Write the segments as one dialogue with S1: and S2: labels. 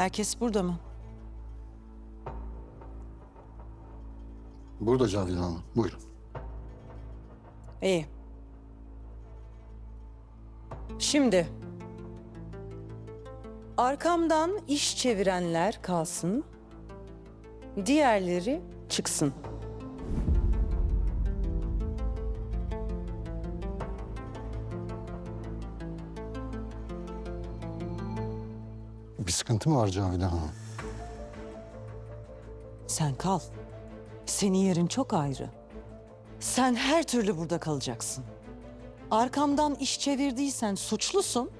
S1: Herkes burada mı?
S2: Burada Cavidan Hanım. Buyurun.
S1: İyi. Şimdi arkamdan iş çevirenler kalsın. Diğerleri çıksın.
S2: Bir sıkıntı mı var Cavidan Hanım?
S1: Sen kal. Senin yerin çok ayrı. Sen her türlü burada kalacaksın. Arkamdan iş çevirdiysen suçlusun.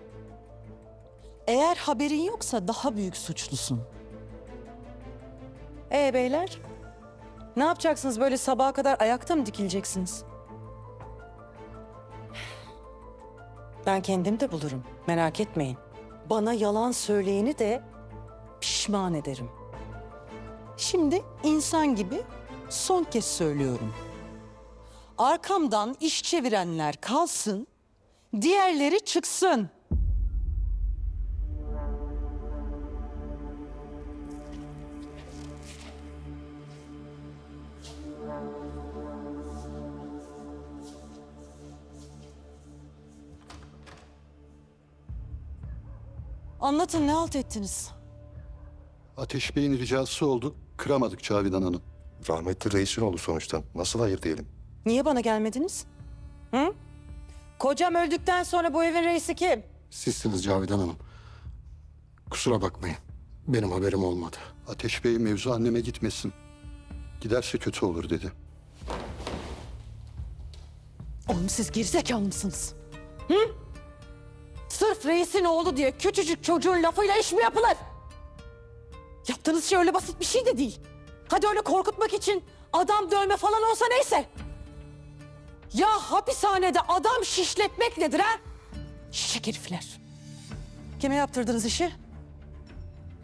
S1: Eğer haberin yoksa daha büyük suçlusun. Ee beyler? Ne yapacaksınız böyle sabaha kadar ayakta mı dikileceksiniz? Ben kendim de bulurum. Merak etmeyin. Bana yalan söyleyeni de pişman ederim. Şimdi insan gibi son kez söylüyorum. Arkamdan iş çevirenler kalsın, diğerleri çıksın. Anlatın ne halt ettiniz?
S2: Ateş Bey'in ricası oldu. Kıramadık Cavidan Hanım.
S3: Rahmetli reisin oldu sonuçta. Nasıl hayır diyelim?
S1: Niye bana gelmediniz? Hı? Kocam öldükten sonra bu evin reisi kim?
S2: Sizsiniz Cavidan Hanım. Kusura bakmayın. Benim haberim olmadı. Ateş Bey mevzu anneme gitmesin. Giderse kötü olur dedi.
S1: Oğlum siz gerizekalı mısınız? Hı? Reisin oğlu diye küçücük çocuğun lafıyla iş mi yapılır? Yaptığınız şey öyle basit bir şey de değil. Hadi öyle korkutmak için adam dövme falan olsa neyse. Ya hapishanede adam şişletmek nedir ha? Şişek herifler. Kime yaptırdınız işi?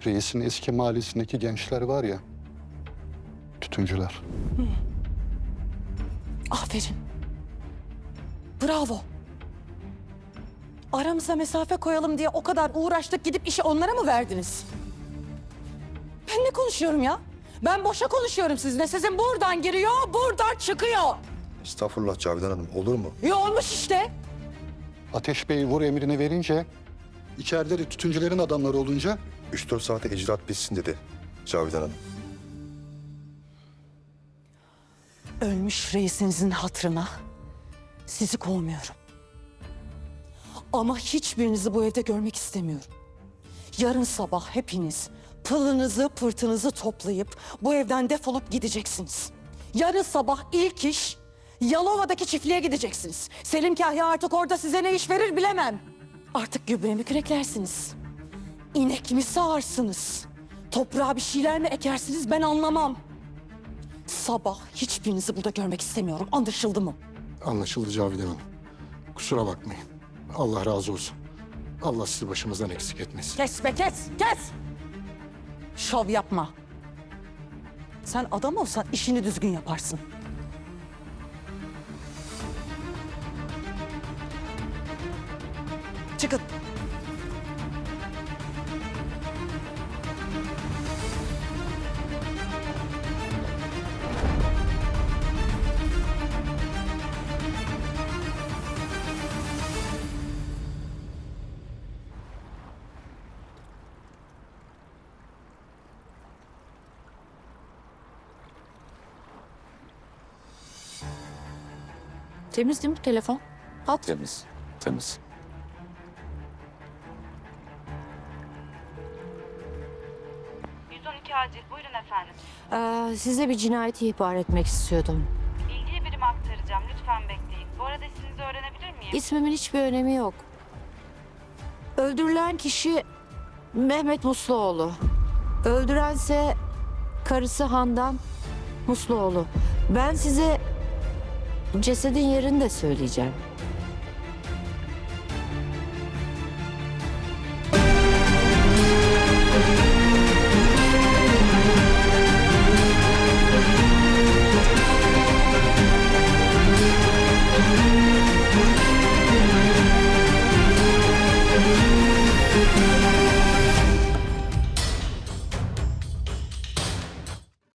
S2: Reisin eski mahallesindeki gençler var ya. Tütüncüler.
S1: Aferin. Bravo. Aramıza mesafe koyalım diye o kadar uğraştık gidip işi onlara mı verdiniz? Ben ne konuşuyorum ya? Ben boşa konuşuyorum sizinle. Sizin buradan giriyor, buradan çıkıyor.
S3: Estağfurullah Cavidan Hanım. Olur mu?
S1: İyi olmuş işte.
S2: Ateş Bey vur emrini verince... içeride de tütüncülerin adamları olunca...
S3: 3-4 saate icraat bitsin dedi Cavidan Hanım.
S1: Ölmüş reisinizin hatırına sizi kovmuyorum. Ama hiçbirinizi bu evde görmek istemiyorum. Yarın sabah hepiniz pılınızı pırtınızı toplayıp bu evden defolup gideceksiniz. Yarın sabah ilk iş Yalova'daki çiftliğe gideceksiniz. Selim Kahya artık orada size ne iş verir bilemem. Artık gübre mi küreklersiniz? İnek mi sağarsınız? Toprağa bir şeyler mi ekersiniz ben anlamam. Sabah hiçbirinizi burada görmek istemiyorum. Anlaşıldı mı?
S2: Anlaşıldı Cavidan Hanım. Kusura bakmayın. Allah razı olsun. Allah sizi başımızdan eksik etmesin.
S1: Kes be kes, kes! Şov yapma. Sen adam olsan işini düzgün yaparsın. Çıkın.
S4: Temiz değil mi telefon? At.
S5: Temiz, temiz.
S6: acil. Buyurun efendim.
S4: Ee, size bir cinayeti ihbar etmek istiyordum.
S6: İlgili birim aktaracağım. Lütfen bekleyin. Bu arada isminizi öğrenebilir miyim?
S4: İsmimin hiçbir önemi yok. Öldürülen kişi Mehmet Musluoğlu. Öldürense karısı Handan Musluoğlu. Ben size Cesedin yerini de söyleyeceğim.